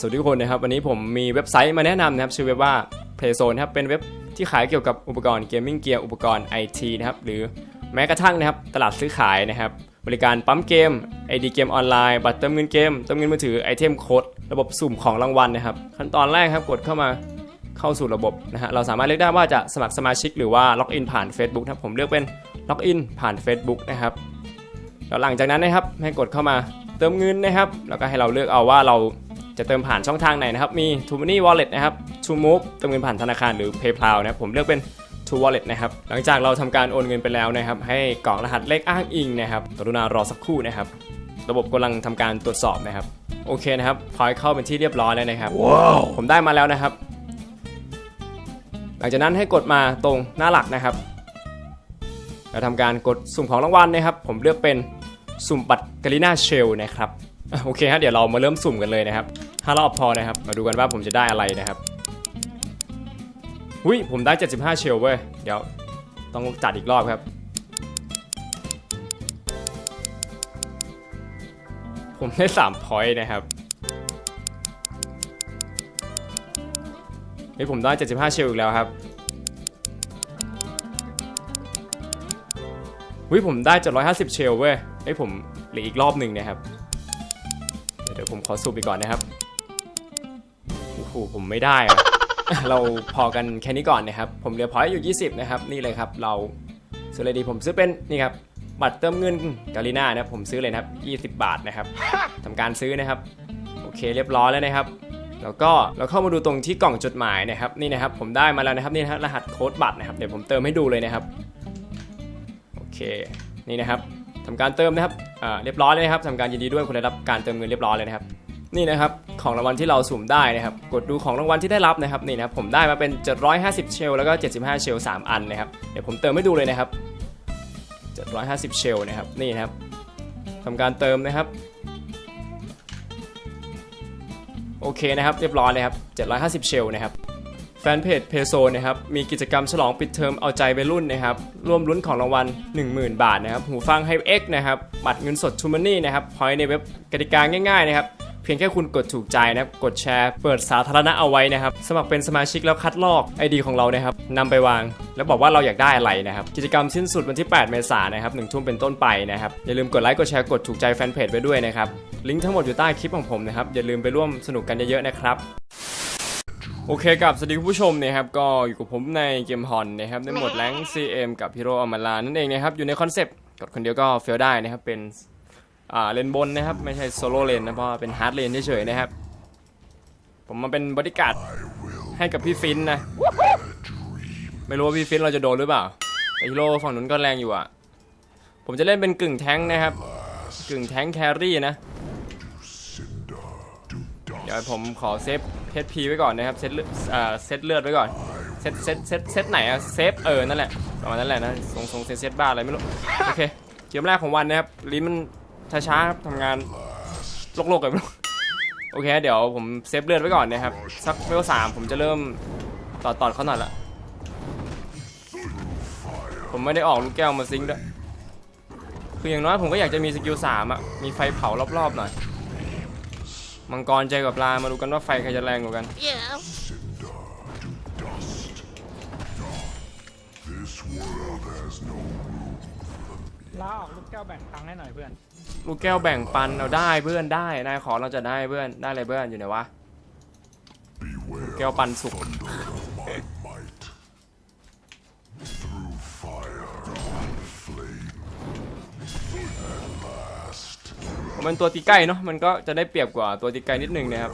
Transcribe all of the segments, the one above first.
สวัสดีทุกคนนะครับ วันนี้ผมมีเว็บไซต์มาแนะนำนะครับ ชื่อเว็บว่า Playzone นะครับ เป็นเว็บที่ขายเกี่ยวกับอุปกรณ์เกมมิ่งเกียร์อุปกรณ์ IT นะครับ หรือแม้กระทั่งนะครับ ตลาดซื้อขายนะครับ บริการปั๊มเกม ID เกมออนไลน์ บัตรเติมเงินเกม เติมเงินมือถือ ไอเทมโค้ด ระบบสุ่มของรางวัลนะครับ ขั้นตอนแรกครับ กดเข้ามาเข้าสู่ระบบนะฮะ เราสามารถเลือกได้ว่าจะสมัครสมาชิกหรือว่าล็อกอินผ่าน Facebook นะครับ ผมเลือกเป็นล็อกอินผ่าน Facebook นะครับแล้วหลังจากนั้นนะครับให้กดเข้ามาเติมเงินนะครับ แล้วก็ให้เราเลือกเอาว่าเรา จะเติมผ่านช่องทางไหนนะครับ มี t o Money Wallet นะครับ t o Move เติมเงินผ่านธนาคารหรือ PayPal นะครับผมเลือกเป็น t o Wallet นะครับ หลังจากเราทำการโอนเงินไปแล้วนะครับ ให้กรอกรหัสเลขอ้างอิงนะครับกรุณารอสักครู่นะครับ ระบบกำลังทำการตรวจสอบนะครับ โอเคนะครับพอยเข้าเป็นที่เรียบร้อยแล้วนะครับผมได้มาแล้วนะครับ หลังจากนั้นให้กดมาตรงหน้าหลักนะครับเราทำการกดสุ่มของรางวัลนะครับ ผมเลือกเป็นสุ่มบัตรกาลิน่าเชลนะครับอะ โอเคฮะเดี๋ยวเรามาเริ่มสุ่มกันเลยนะครับห้ารอบพอนะครับ มาดูกันว่าผมจะได้อะไรนะครับอุ้ยผมได้ 75 เชลเว้ยเดี๋ยวต้องจัดอีกรอบครับ ผมได้3พอยต์นะครับเฮ้ยผมได้ 75 เชลอีกแล้วครับวิผมได้ 750 เชลเว้ยไอ้ยผมเหลืออีกรอบหนึ่งนะครับ เดี๋ยวเดี๋ยวผมขอสูบไปก่อนนะครับโอ้โหผมไม่ได้อะเราพอกันแค่นี้ก่อนนะครับ ผมเหลือพอยต์อยู่ 20 นะครับ นี่เลยครับ เราซื้ออะไรดีผมซื้อเป็นนี่ครับบัตรเติมเงินกาลิน่านะครับผมซื้อเลยนะครับ20 บาทนะครับทำการซื้อนะครับ โอเคเรียบร้อยแล้วนะครับ แล้วก็เราเข้ามาดูตรงที่กล่องจดหมายนะครับ นี่นะครับ ผมได้มาแล้วนะครับนี่นะครับรหัสโค้ดบัตรนะครับเดี๋ยวผมเติมให้ดูเลยนะครับโอเคนี่นะครับทำการเติมนะครับ อ่าเรียบร้อยเลยนะครับทำการยินดีด้วยคุณได้รับการเติมเงินเรียบร้อยเลยนะครับนี่นะครับของรางวัลที่เราสุ่มได้นะครับกดดูของรางวัลที่ได้รับนะครับนี่นะครับผมได้มาเป็น 750 เชลแล้วก็ 75 เชล3 อันนะครับเดี๋ยวผมเติมให้ดูเลยนะครับ 750 เชลนะครับนี่นะครับทำการเติมนะครับโอเคนะครับเรียบร้อยเลยครับ 750 เชลนะครับ ฟนเพจเพโซนะครับมีกิจกรรมฉลองปิดเทอมเอาใจวัยรุ่นนะครับร่วมลุ้นของรางวัล 10,000 บาทนะครับหูฟัง h y X นะครับบัตรเงินสดทูมันนี่นะครับพอยในเว็บกติกาง่ายๆนะครับเพียงแค่คุณกดถูกใจนะครับกดแชร์ เปิดสาธารณะเอาไว้นะครับ สมัครเป็นสมาชิกแล้วคัดลอก ID ของเรานะครับนำไปวาง แล้วบอกว่าเราอยากได้อะไรนะครับกิจกรรมสิ้นสุดวันที่ 8 เมษายนนะครับ1ทุ่มเป็นต้นไปนะครับอย่าลืมกดไลค์กดแชร์กดถูกใจแฟนเพจไว้ด้วยนะครับลิงก์ทั้งหมดอยู่ใต้คลิปของผมนะครับอย่าลืมไปร่วมสนุกกันเยอะๆนะครับ โอเคกับสวัสดีคุณผู้ชมนะครับก็อยู่กับผมในเกมฮอนนะครับในหมดแรง CM กับฮีโร่อมาลานั่นเองนะครับอยู่ในคอนเซปต์กดคนเดียวก็เฟลได้นะครับเป็นอ่าเลนบนนะครับไม่ใช่โซโล่เลนนะเพราะเป็นฮาร์ดเลนเฉยๆนะครับผมมาเป็นบริการดให้กับพี่ฟินนะไม่รู้ว่าพี่ฟินเราจะโดนหรือเปล่าแต่ฮีโร่ฝั่งนู้นก็แรงอยู่อะผมจะเล่นเป็นกึ่งแท้งนะครับกึ่งแท้งแครี่นะเดี๋ยวผมขอเซฟ เซตพีไว้ก่อนนะครับเซตเลือดอ่าเซตเลือดไว้ก่อนเซตเซตเซตเซตไหนอะเซฟเออนั่นแหละประมาณนั้นแหละนะทรงทรงเซตเซตบ้าอะไรไม่รู้โอเคเกมแรกของวันนะครับลิ้นมันช้าๆครับทำงานโลกๆกันไม่รู้โอเคเดี๋ยวผมเซฟเลือดไว้ก่อนนะครับสักเวลสามผมจะเริ่มต่อต่อเขาหน่อยละผมไม่ได้ออกลูกแก้วมาซิงค์ด้วยคืออย่างน้อยผมก็อยากจะมีสกิลสามอะมีไฟเผารอบๆหน่อย มังกรเจอกับปลามาดูกันว่าไฟใครจะแรงกว่ากัน Yeah. This world has no ลาออกลูกแก้วแบ่งตังค์ให้หน่อยเพื่อน ลูกแก้วแบ่งปันเอาได้เพื่อนได้นายขอเราจะได้เพื่อนได้เลยเพื่อนอยู่ไหนวะลูกแก้วปันสุก might. Through fire and flame. At last, ผมเป็นตัวตีใกล้เนาะมันก็จะได้เปรียบกว่าตัวตีไกลนิดนึงนะครับ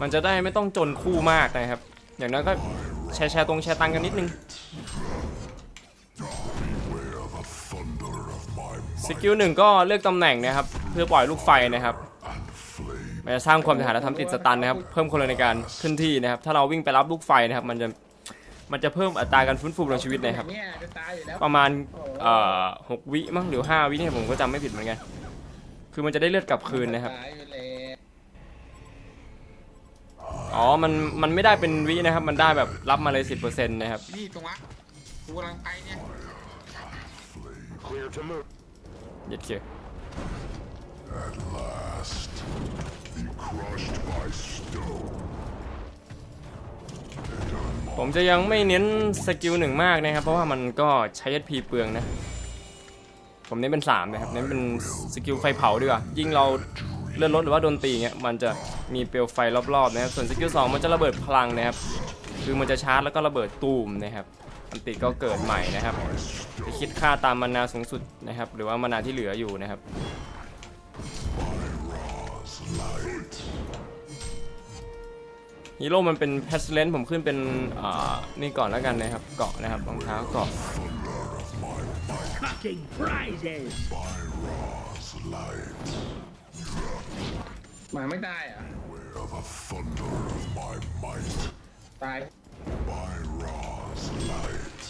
มันจะได้ไม่ต้องจนคู่มากนะครับ อย่างนั้นก็แชร์แชร์ตรงแชร์ตังกันนิดนึงสกิลหนึ่งก็เลือกตำแหน่งนะครับ เพื่อปล่อยลูกไฟนะครับ มันจะสร้างความเสียหายและทำติดสตันนะครับ เพิ่มคนในการขึ้นที่นะครับ ถ้าเราวิ่งไปรับลูกไฟนะครับ มันจะ มันจะเพิ่มอัตราการฟื้นฟูพลังชีวิตนะครับ เนี่ยจะตายอยู่แล้วประมาณเอ่อหกวิมั้งหรือห้าวิเนี่ยผมก็จำไม่ผิดเหมือนกัน คือมันจะได้เลือดกลับคืนนะครับ ตายอยู่แล้วอ๋อ มัน มันไม่ได้เป็นวินะครับ มันได้แบบรับมาเลย10%นะครับ นี่ตรงวะกูกำลังไปเนี่ยเย็ดเค At last, be crushed by stone. ผมจะยังไม่เน้นสกิลหนึ่งมากนะครับ เพราะว่ามันก็ใช้ HP เปลืองนะ ผมเน้นเป็น3นะครับ เน้นเป็นสกิลไฟเผาดีกว่า ยิ่งเราเลื่อนรถหรือว่าโดนตีเงี้ย มันจะมีเปลวไฟรอบๆนะครับ ส่วนสกิล2มันจะระเบิดพลังนะครับ คือมันจะชาร์จแล้วก็ระเบิดตูมนะครับ อันติก็เกิดใหม่นะครับจะคิดค่าตามมานาสูงสุดนะครับ หรือว่ามานาที่เหลืออยู่นะครับ ฮีโร่มันเป็นแพสเลนผมขึ้นเป็นอ่านี่ก่อนแล้วกันนะครับเกาะนะครับรองเท้าเกาะ fucking prizes. By Ra's light. มาไม่ได้อะ Beware the thunder of my might. ตาย By Ra's light.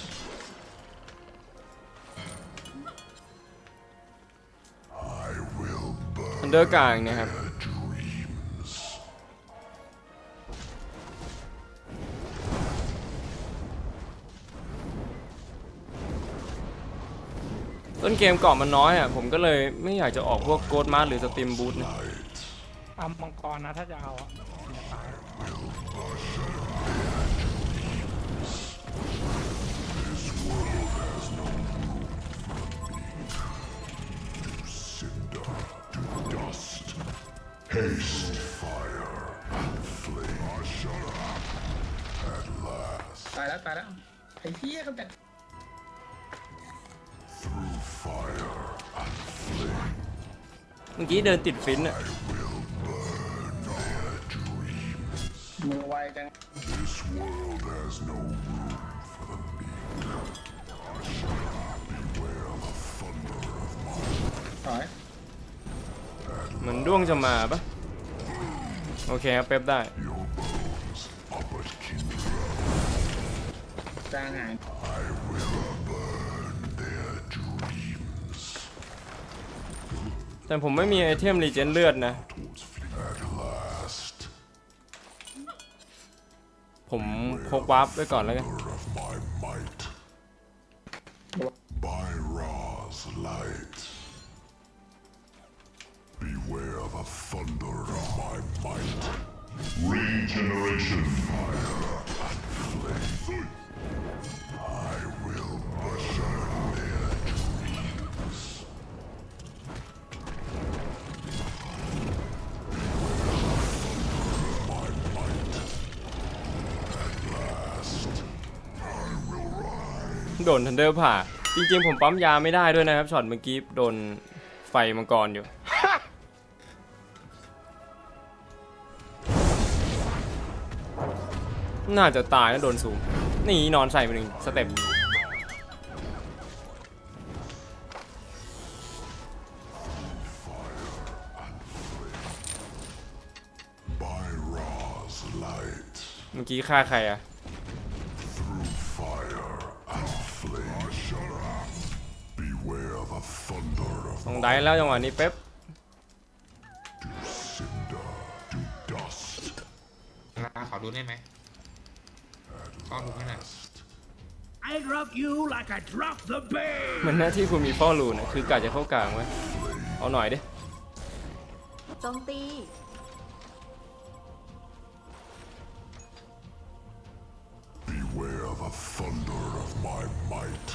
I will burn ทันเดอร์กลางนะครับ ต้นเกมเกาะมันน้อยอะผมก็เลยไม่อยากจะออกพวกโกดมาร์หรือสตรีมบูทนะ Light. เอามังกรนะถ้าจะเอาอะ Cinder to dust. Haste, fire, and flame. Shut up. At last, ตายแล้วตายแล้วไอ้เหี้ยเขาแมื่อกี้เดินติดฟินอะ will burn their dreams. มือไวจัง This world has no room for the meek. Beware the thunder of my ถอยเหมือนด้วงจะมาปะโอเคครับเป๊ปได้ your bones are but kindred. กลางหาย I will แต่ผมไม่มีไอเทมรีเจนเลือดนะ ผมพกวาร์ปไว้ก่อนแล้วกัน โดนทันเดอร์ผ่า จริงๆ ผมปั๊มยาไม่ได้ด้วยนะครับช็อตเมื่อกี้โดนไฟมังกรอยู่ น่าจะตายนะโดนสูง นี่นอนใส่ไปหนึ่งสเต็ปเมื่อกี้ฆ่าใครอะ ต้องได้แล้วจังหวะนี้เป๊ปลาขอดูได้ไหมขอดูให้หน่อย I drop you like I drop the bear. มันหน้าที่คุณมีเฝ้ารูนะคือกะจะเข้ากลางไว้เอาหน่อยดิ โจมตี Beware the thunder of my might.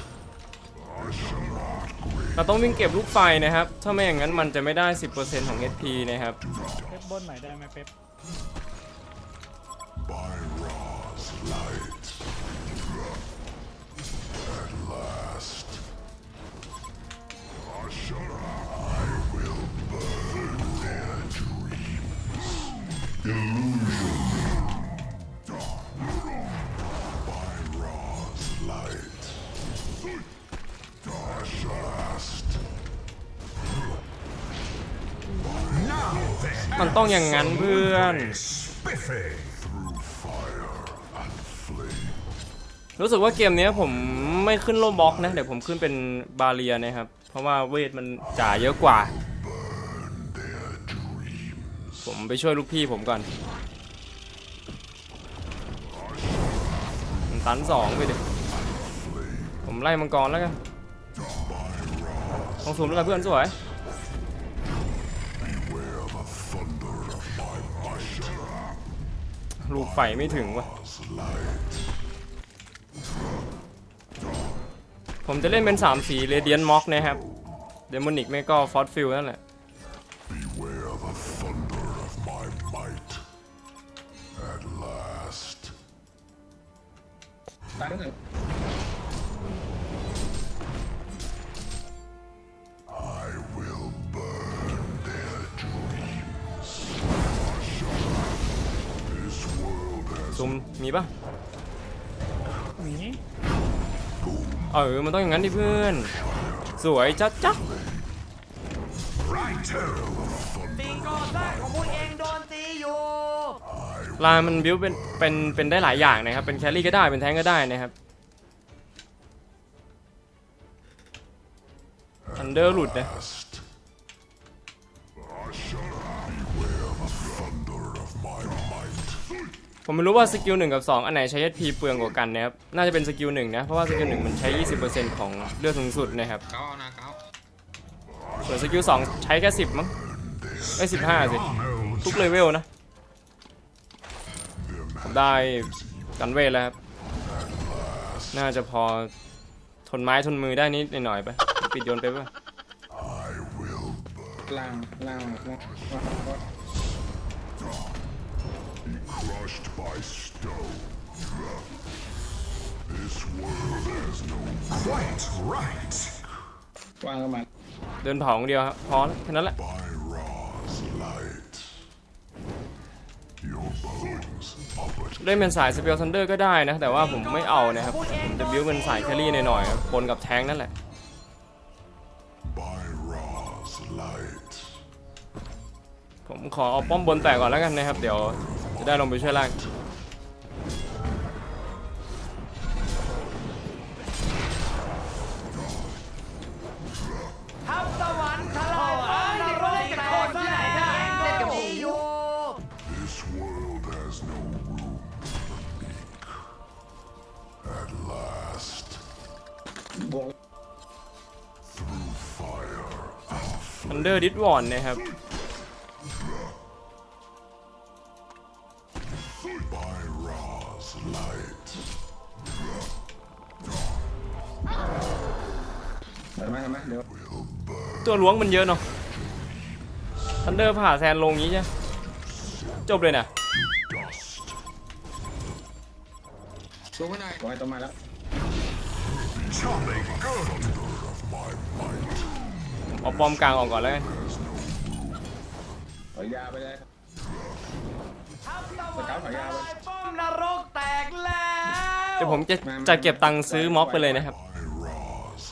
เราต้องวิ่งเก็บลูกไฟนะครับ ถ้าไม่อย่างนั้นมันจะไม่ได้ 10%ของ HP นะครับ เป๊ปบนหน่อยได้ไหมเป๊ป by Ra's light. มันต้องอย่างนั้นเพื่อน รู้สึกว่าเกมนี้ผมไม่ขึ้นโลบล็อกนะ เดี๋ยวผมขึ้นเป็นบาเรียนะครับ เพราะว่าเวทมันจ่ายเยอะกว่า ผมไปช่วยลูกพี่ผมก่อนตันสองไปดิ ผมไล่มังกรแล้วกันต้องสูมแล้วกันเพื่อนสวย ลูกไฟไม่ถึงว่ะผมจะเล่นเป็น 3 สีเรเดียนม็อกนะครับเดมอนิกไม่ก็ฟอสฟิลนั่นแหละ Beware the มมีปะหนีเออ มันต้องอย่างนั้นดิเพื่อน สวยจ๊ะจ๊ะสิ่งก่อสร้างของพวกเองโดนตีอยู่ลายมันบิวเป็นเป็นเป็นได้หลายอย่างนะครับ เป็นแครี่ก็ได้ เป็นแทงก็ได้นะครับอันเดอร์หลุดนะ ผมไม่รู้ว่าสกิลหนึ่งกับ2 อันไหนใช้ HP เปลืองกว่ากันนะครับ น่าจะเป็นสกิลหนึ่งนะ เพราะว่าสกิลหนึ่งมันใช้ 20%ของเลือดสูงสุดนะครับ เก้าเอานะเก้าส่วนสกิล2ใช้แค่ 10 มั้งไอ้สิบห้าสิ ทุกเลเวลนะ ผมได้กันเวทแล้วครับ น่าจะพอทนไม้ทนมือได้นิดหน่อยๆไป ปิดโยนไปป่ะ I will ล่างล่างล่างล่าง be crushed by stone. This world has no quite right. วางกันมาเดินเผาอย่างเดียวครับพอแล้วแค่นั้นแหละ By Ra's light. Your bones are but เล่นเป็นสายสเปลซันเดอร์ก็ได้นะ แต่ว่าผมไม่เอานะครับผมจะบิวเป็นสายแครี่หน่อยๆครับปนกับแทงค์นั่นแหละ by Ra's light. ผมขอเอาป้อมบนแตกก่อนแล้วกันนะครับ เดี๋ยว จะได้ลงไปช่วยล่างทัพสวรรค์ทลายฟ้านรกแตกที่ไหนได้เล่นกับผีอยู่ This world has no room for the meek. At last, บวก through fire, อันเดอร์ดิสวอนนะครับ ตัวล้วงมันเยอะเนาะทันเดอร์ผ่าแซนลงงี้ใช่ไหมจบเลยนะ Dust. สู้ไม่ได้ปล่อยตัวมาแล้ว Chopping good. of my might. เอาปอมกลางออกก่อนแล้วกันปล่อยยาไปเลยครับทัพสวรรค์สเกาต์ถอยยาวไปป้อมนรกแตกแล้วเดี๋ยวผมจะจะเก็บตังค์ซื้อม็อกไปเลยนะครับ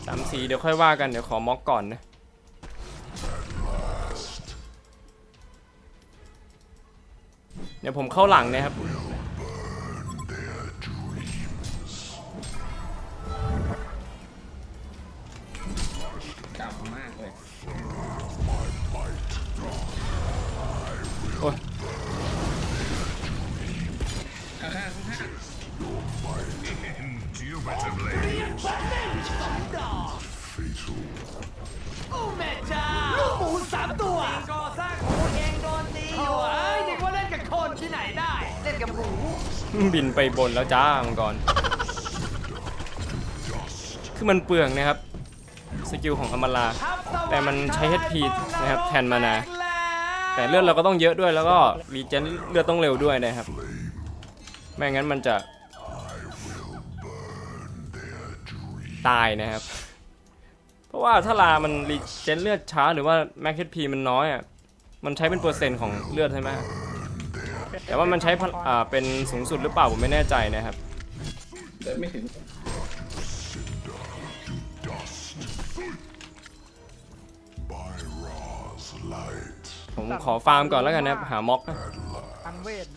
สามสีเดี๋ยวค่อยว่ากันเดี๋ยวขอม็อกก่อนนะ เดี๋ยวผมเข้าหลังนะครับ กับหูบินไปบนแล้วจ้ามังกรคือมันเปลืองนะครับ สกิลของอมราแต่มันใช้ HP นะครับแทนมานาแต่เลือดเราก็ต้องเยอะด้วยแล้วก็รีเจนเลือดต้องเร็วด้วยนะครับ ไม่งั้นมันจะตายนะครับ เพราะว่าถ้าลามันรีเจนเลือดช้าหรือว่าแม็กซ์พีมันน้อยอะ มันใช้เป็นเปอร์เซ็นต์ของเลือดใช่ไหม แต่ว่ามันใช้พลอ่าเป็นสูงสุดหรือเปล่าผมไม่แน่ใจนะครับเดินไม่ถึง By Ra's light. ผมขอฟาร์มก่อนแล้วกันนะครับหาม็อกนะอันเวท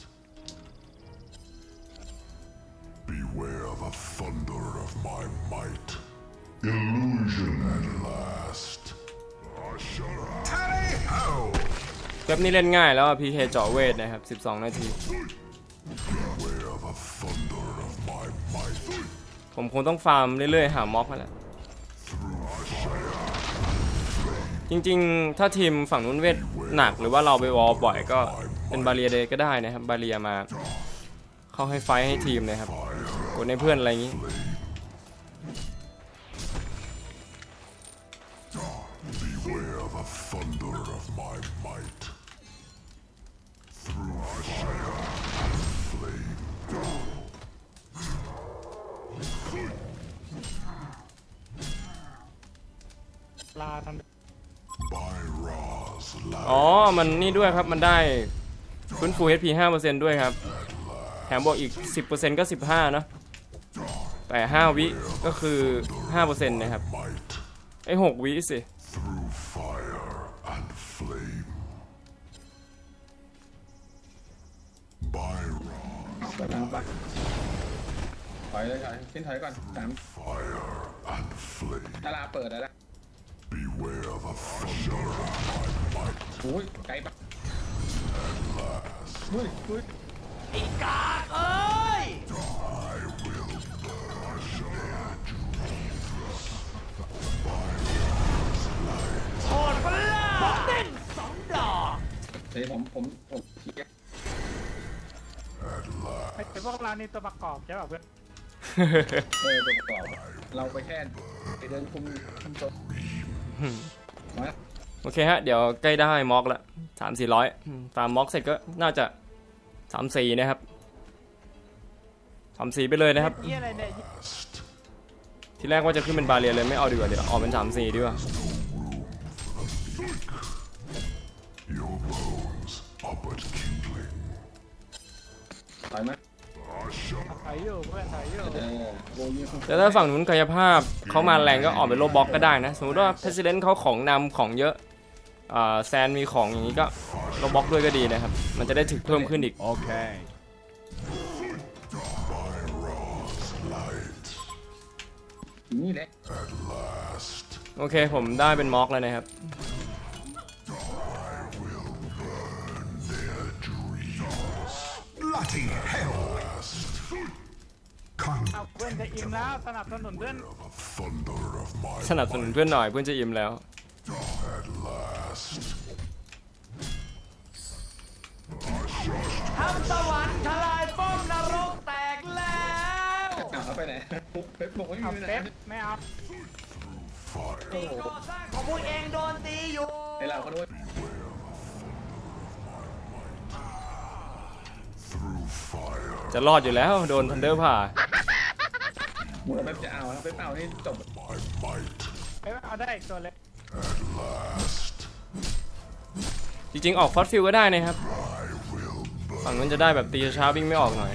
Beware the thunder of my might. Illusion at last. I shall Tally ho! เว็บนี้เล่นง่ายแล้วพีเคเจาะเวทนะครับ 12 นาที ผมคงต้องฟาร์มเรื่อยๆ หาม็อบมาแหละจริงๆ ถ้าทีมฝั่งนู้นเวทหนักหรือว่าเราไปวอลบ่อยก็เป็นบาเรียเดก็ได้นะครับ บาเรียมา เข้าให้ไฟให้ทีมนะครับกดให้เพื่อนอะไรอย่างนี้ ลาทัน By Ra's อ๋อ light. มันนี่ด้วยครับ มันได้ฟื้นฟู HP 5%ด้วยครับ แถมบอกอีก 10%ก็ 15เนอะแต่ 5 วิก็คือ 5%นะครับ Might ไอ้6วิสิ through fire and flame. By Ra ไปทางไปถอยเลยถอยขึ้นถอยก่อนสาม fire and flame. ตลาเปิดแล้วนะ Beware the thunder of my might. โอ้ยไกลปะเฮ้ยเฮ้ยไอ้กากเอ้ย I will burn their โหดปะล่ะบอกเต้นสองดอกเฮ้ยผมผมผมเทียบไอ้พวกเรานี่ตัวประกอบใช่ป่ะเพื่อนเออตัวประกอบเราไปแค่ไปเดินคุมคุมโซนมา โอเคฮะ เดี๋ยวใกล้ได้ม็อกละสามสี่ร้อยตามม็อกเสร็จก็น่าจะสามสี่นะครับสามสี่ไปเลยนะครับนี่อะไรเนี่ย last. ที่แรกว่าจะขึ้นเป็นบาเรียเลยไม่เอาดีกว่าเดี๋ยวออกเป็นสามสี่ดีกว่า Your bones are but kindling. ถอยมาถ่า ยอยู่เพื่อนถ่ายอยู่เออโบยิงแต่ถ้าฝั่งนู้นกายภาพเขามาแรงก็ออกเป็นโลบล็อกก็ได้นะ สมมติว่า President เขาของนำของเยอะอ่าแซนมีของอย่างนี้ก็โลบล็อกด้วยก็ดีนะครับ มันจะได้ถึกเพิ่มขึ้นอีก By Ra's light. นี่แหละ At last. โอเคผมได้เป็นม็อกแล้วนะครับ Their dreams. Bloody hell! Come เอาเพื่อนจะอิ่มแล้วสนับสนุนเพื่อน The thunder of my สนับสนุนเพื่อนหน่อยเพื่อนจะอิ่มแล้ว at last. ทัพสวรรค์ทลายป้อมนรกแตกแล้วอ้าวเขาไปไหนปุ๊บเป๊ปบอกว่าไม่เอามีเป๊ปนะไม่เอา Fire สิ่งก่อสร้างของพวกเองโดนตีอยู่ไอเราเขาด้วย through fire. จะรอดอยู่แล้ว โดนทันเดอร์ผ่า หมดเป๊ปจะเอาแล้วเป๊ปเอานี่จบ My might. เป๊ปเอาได้อีกตัวเล็ก Last. จริงๆ ออกฟอสฟิลก็ได้นะครับ I will burn ฝั่งนู้นจะได้แบบตีช้าๆวิ่งไม่ออกหน่อย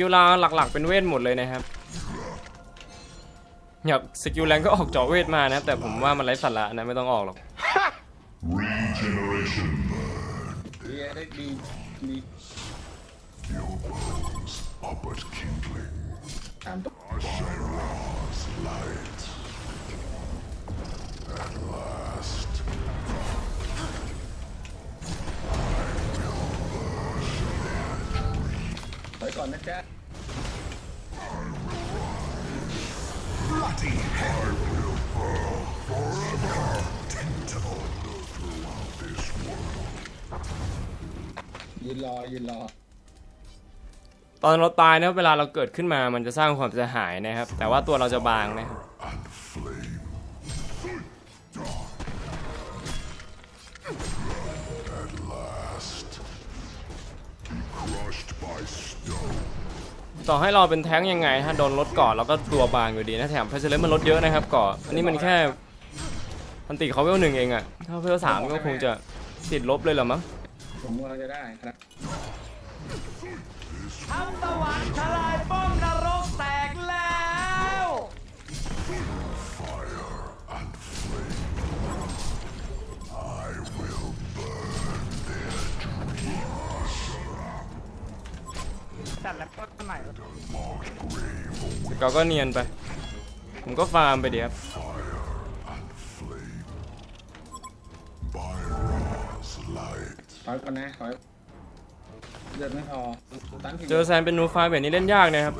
กิลลาหลักๆเป็นเวทหมดเลยนะครับอยากสกิลแรงก็ออกเจาะเวทมานะแต่ผมว่ามันไร้สาระนะไม่ต้องออกหรอกตามตั นะจ๊ะ bloody hell! Tentacle. ยืนรอยืนรอ ตอนเราตายนะเวลาเราเกิดขึ้นมามันจะสร้างความเสียหายนะครับ แต่ว่าตัวเราจะบางนะครับ ต่อให้เราเป็นแท้งยังไงถ้าโดนลดเกาะเราก็ตัวบางอยู่ดีนะแถมเพชรเลนมันลดเยอะนะครับเกาะอันนี้มันแค่พันติเขาเวลหนึ่งเองอะถ้าเวลสามก็คงจะติดลบเลยเหรอมั้งผมกำลังจะได้ครับทัพสวรรค์ทลายป้อมนรกแตกแล้ว จัดแล้วก็ไหน My ก็ก็เนียนไป ผมก็ฟาร์มไปเดี๋ยวครับ By Ra's light. ถอยก่อนนะถอยเลือดไม่พอตันทีเจอแซนเป็นนูไฟแบบนี้เล่นยากนะครับ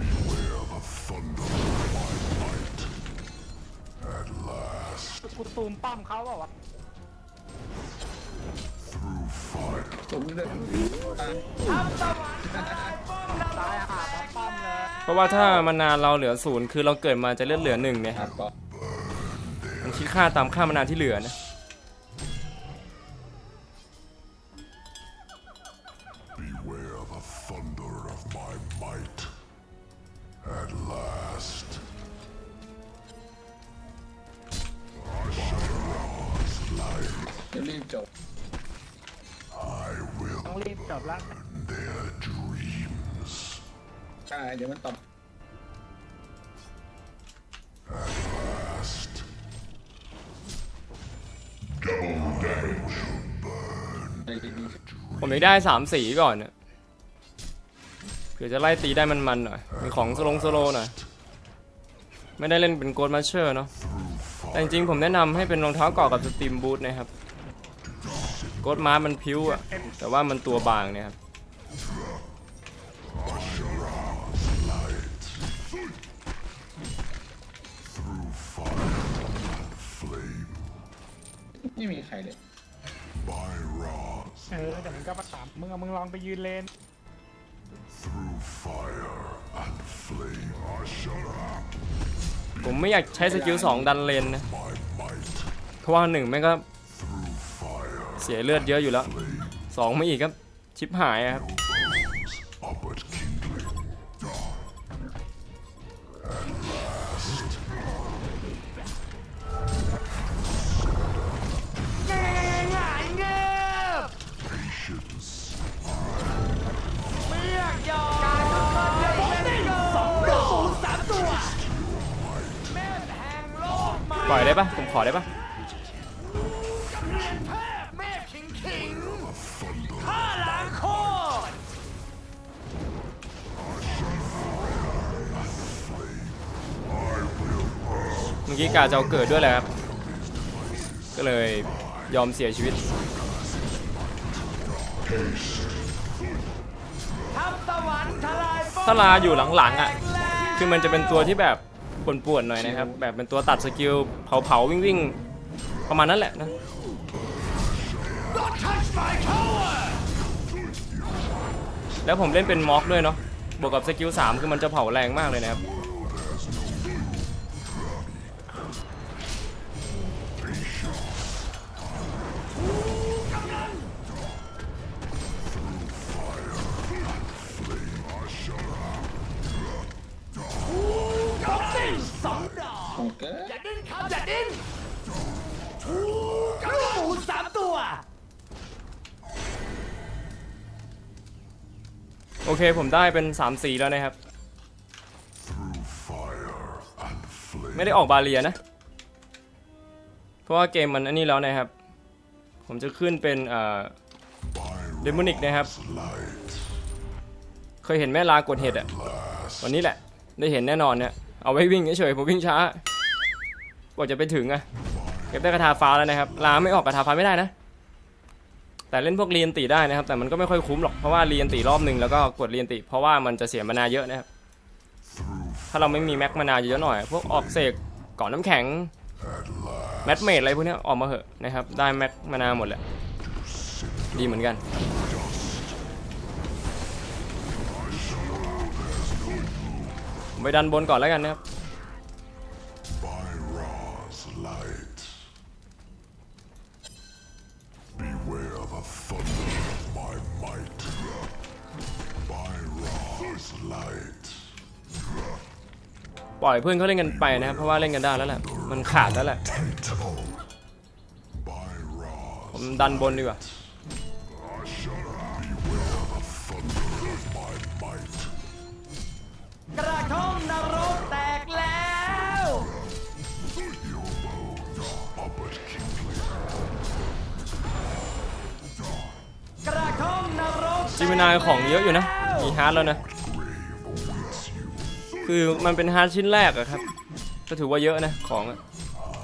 Beware the thunder of my might. At last, กูตูมปั้มเขาเปล่าวะ through fire. สูงเลือดตันตายหาเขาปั้มเลยเพราะว่าถ้ามานานเราเหลือศูนย์คือเราเกิดมาจะเลือดเหลือหนึ่งเนี่ยครับมันคิดค่าตามค่ามานานที่เหลือนะ Beware the thunder of my might. At last. Ra's light. จะรีบจบ ต้องรีบจบแล้ว their dreams. ใช่เดี๋ยวมันตอบ Last. Double damage. ใจดีผมอยากได้สามสีก่อนเนี่ยเผื่อจะไล่ตีได้มันๆหน่อยมีของสโลงสโลหน่อยไม่ได้เล่นเป็นโกลมาเชอร์เนาะแต่จริงๆผมแนะนำให้เป็นรองเท้าเกาะกับสตรีมบูทนะครับโกลมามันพิ้วอะแต่ว่ามันตัวบางเนี่ยครับ Through fire and flame. ไม่มีใครเลย By Ra's. เออแต่มึงก็ประสามมึงเอามึงลองไปยืนเลน Through fire and flame. I shall have ผมไม่อยากใช้สกิล2ดันเลนนะ my might. เพราะว่าหนึ่งแม่งก็ Through fire. เสียเลือดเยอะอยู่แล้วสองไม่อีกครับชิปหายครับปล่อยได้ปะผมขอได้ปะ เมื่อกี้กาจะเอาเกิดด้วยแหละครับ ก็เลยยอมเสียชีวิตทัพลาอมถ้าลาอยู่หลังๆอะ คือมันจะเป็นตัวที่แบบป่วนๆหน่อยนะครับ แบบเป็นตัวตัดสกิลเผาๆวิ่งๆ ประมาณนั้นแหละนะแล้วผมเล่นเป็นม็อกด้วยเนาะบวกกับสกิล3คือมันจะเผาแรงมากเลยนะครับ สิ้นสองดอกของเกิดอย่าดิ้นครับอย่าดิ้นลูกหมูสามตัว โอเคผมได้เป็น3สีแล้วนะครับ Through fire and flame. ไม่ได้ออกบาเรียนะ เพราะว่าเกมมันอันนี้แล้วนะครับ ผมจะขึ้นเป็นเอ่อ By เดมอนิกนะครับ light. เคยเห็นแม่ลากดเห็ดอะวันนี้แหละ ได้เห็นแน่นอนเนี่ย เอาไว้วิ่งเฉยๆผมวิ่งช้ากว่าจะไปถึงอะเก็บได้กระทาฟ้าแล้วนะครับลาไม่ออกกระทาฟ้าไม่ได้นะ แต่เล่นพวกเรียนตีได้นะครับ แต่มันก็ไม่ค่อยคุ้มหรอกเพราะว่าเรียนตีรอบหนึ่งแล้วก็กดเรียนตีเพราะว่ามันจะเสียมานาเยอะนะครับถ้าเราไม่มีแม็กมานาเยอะหน่อยพวกออกเสกก่อนน้ำแข็งแมทเมดอะไรพวกนี้ออกมาเหอะนะครับได้แม็กมานาหมดแหละดีเหมือนกัน ผมไปดันบนก่อนแล้วกันนะครับ By Ra's light. Beware the thunder of my might. By Ra's light. ปล่อยเพื่อนเขาเล่นกันไปนะครับ เพราะว่าเล่นกันได้แล้วแหละ มันขาดแล้วแหละ Tentable. By Ra's ผมดันบนดีกว่า จิมินายของเยอะอยู่นะ มีฮาร์ดแล้วนะ Grave คือมันเป็นฮาร์ดชิ้นแรกอะครับ ก็ถือว่าเยอะนะของอะ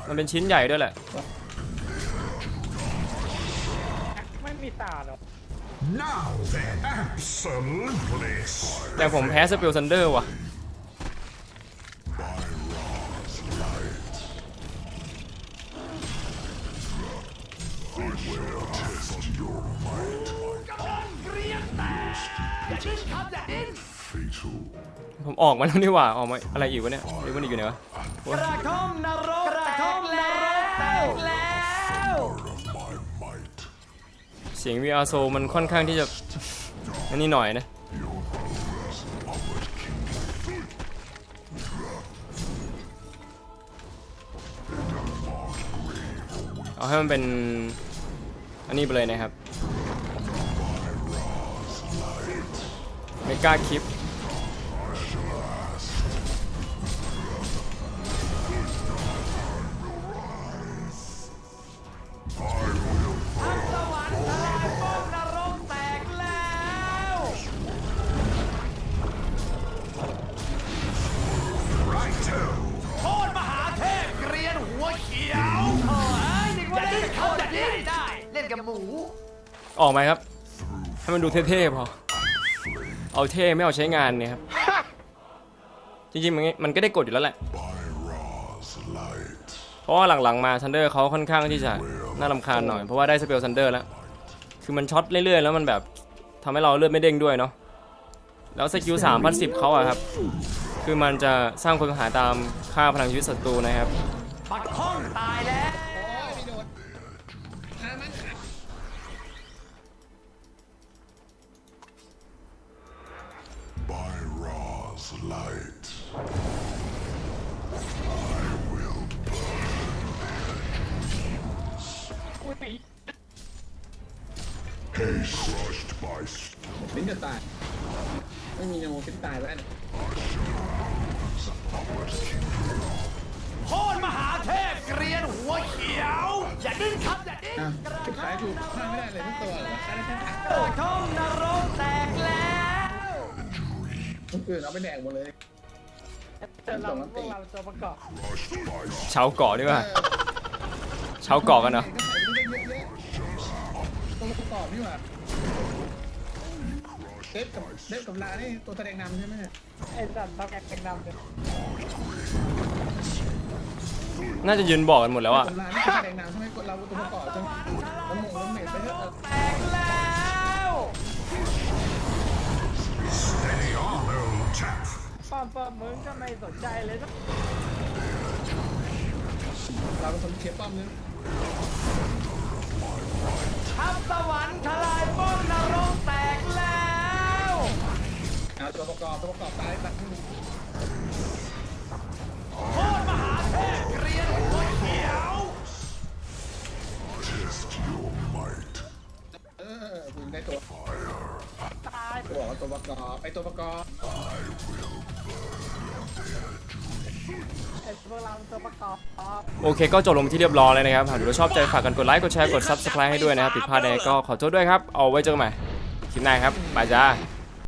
มันเป็นชิ้นใหญ่ด้วยแหละ ไม่มีตาหรอก Now then, absolutely. แต่ผมแพ้สเปลซันเดอร์ว่ะ ผมออกมาแล้วนี่หว่าออกมาอะไรอีกวะเนี่ยหรือมันอีกอยู่ไหนวะกระท่อมนรกกระท่อมนรกแตกแล้วเสียง VR s o มันค่อนข้างที่จะอันนี้หน่อยนะเอาให้มันเป็นอันนี้ไปเลยนะครับ เมกาคลิปทั้งสวรรค์ทลายโลกนรกแตกแล้ว Righto. โคตรมหาเทพเกรียนหัวเขียวโอ้ยนึกว่าเล่นกับคนที่ไหนได้เล่นกับหมูออกไหมครับ ให้มันดูเท่ๆพอ เอาเท่ไม่เอาใช้งานเนี่ยครับ จริงๆมันมันก็ได้กดอยู่แล้วแหละ By Ra's light. เพราะว่าหลังๆมาซันเดอร์เขาค่อนข้างที่จะน่ารำคาญหน่อย เพราะว่าได้สเปลซันเดอร์แล้ว คือมันช็อตเรื่อยๆ แล้วมันแบบทำให้เราเลือดไม่เด้งด้วยเนาะ แล้วสกิล3 0 1 0เขาอะครับ คือมันจะสร้างความเสียหายตามค่าพลังชีวิตศัตรูนะครับปักข้องตาย ตาย ไม่มีโนฟินตายแล้วเนี่ยโคตรมหาเทพเกรียนหัวเขียว อย่าดิ้นครับอย่าดิ้นอะสุดท้ายถูกฆ่าไม่ได้เลยทั้งตัวเหรอฆ่าได้แค่ทักกระท่อมนรกแตกแล้วคนอื่นเอาไปแดกหมดเลยเจอเราพวกเราตัวประกอบ crushed by เชาเกาะดีกว่าเชาเกาะกันเนาะก็ใส่ไปได้เยอะๆตัวประกอบนี่หว่า เดฟกับเดฟกับลานี่ตัวแสดงนำใช่ไหมไอ้สัตว์ต้องแอกนำเลยน่าจะยืนบอกกันหมดแล้วอะกับลานี่ตัวแสดงนำใช่ไหมเราตัวประกอบใช่ไหมแล้วหมงแล้วเมดไปเถอะแตกแล้ว Steady on, old chap. ป้อมป้อมมึงก็ไม่สนใจเลยนะเราเป็นคนเคลียร์ป้อมนึงทัพสวรรค์ทลายป้อมนรกแตกแล้วเอา ตัวประกอบตัวประกอบตายตัดที่มึงโคตรมหาเทพเกรียนหัวเขียว test your might. เออคุณได้ตัวตายบอกว่าตัวประกอบไอตัวประกอบ ไอ้พวกเราตัวประกอบโอเคก็จบลงที่เรียบร้อยเลยนะครับ หากดูแล้วชอบใจฝากกันกดไลค์ กดแชร์ กด Subscribe ให้ด้วยนะครับ ผิดพลาดใดก็ขอโทษด้วยครับ เอาไว้เจอกันใหม่คลิปหน้าครับบายจ้า